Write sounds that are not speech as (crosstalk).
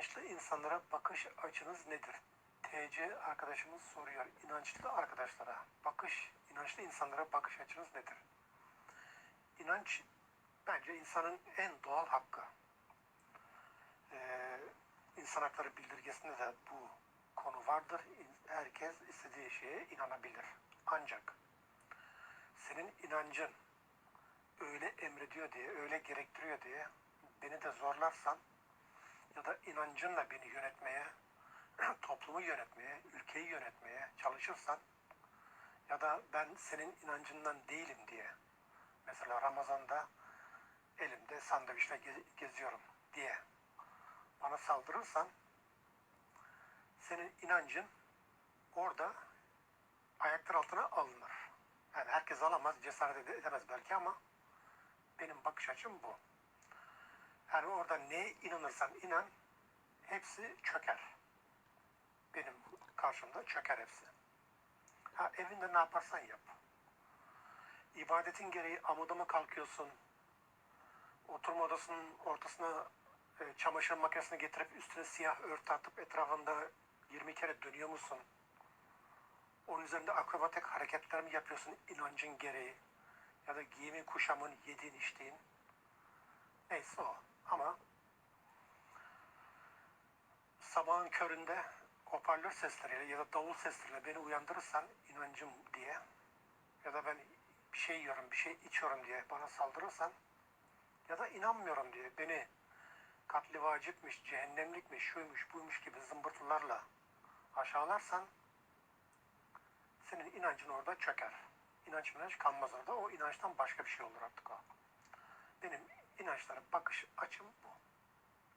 İnançlı insanlara bakış açınız nedir? TC arkadaşımız soruyor. İnançlı arkadaşlara bakış, inançlı insanlara bakış açınız nedir? İnanç bence insanın en doğal hakkı. Ee, insan hakları bildirgesinde de bu konu vardır. Herkes istediği şeye inanabilir. Ancak senin inancın öyle emrediyor diye, öyle gerektiriyor diye beni de zorlarsan ya da inancınla beni yönetmeye, (clears throat) toplumu yönetmeye, ülkeyi yönetmeye çalışırsan ya da ben senin inancından değilim diye mesela Ramazan'da elimde sandviçle ge- geziyorum diye bana saldırırsan senin inancın orada ayaklar altına alınır. Yani herkes alamaz, cesaret ede- edemez belki ama benim bakış açım bu. Yani orada neye inanırsan inan, hepsi çöker. Benim karşımda çöker hepsi. Ha evinde ne yaparsan yap. İbadetin gereği amuda mı kalkıyorsun? Oturma odasının ortasına e, çamaşır makinesini getirip üstüne siyah örtü atıp etrafında 20 kere dönüyor musun? Onun üzerinde akrobatik hareketler mi yapıyorsun inancın gereği? Ya da giyimin, kuşamın, yediğin, içtiğin? Neyse o. Ama sabahın köründe hoparlör sesleriyle ya da davul sesleriyle beni uyandırırsan inancım diye ya da ben bir şey yiyorum, bir şey içiyorum diye bana saldırırsan ya da inanmıyorum diye beni katli vacipmiş, cehennemlikmiş, şuymuş, buymuş gibi zımbırtılarla aşağılarsan senin inancın orada çöker. İnanç inanç kalmaz orada. O inançtan başka bir şey olur artık o. Benim inançlara bakış açım bu.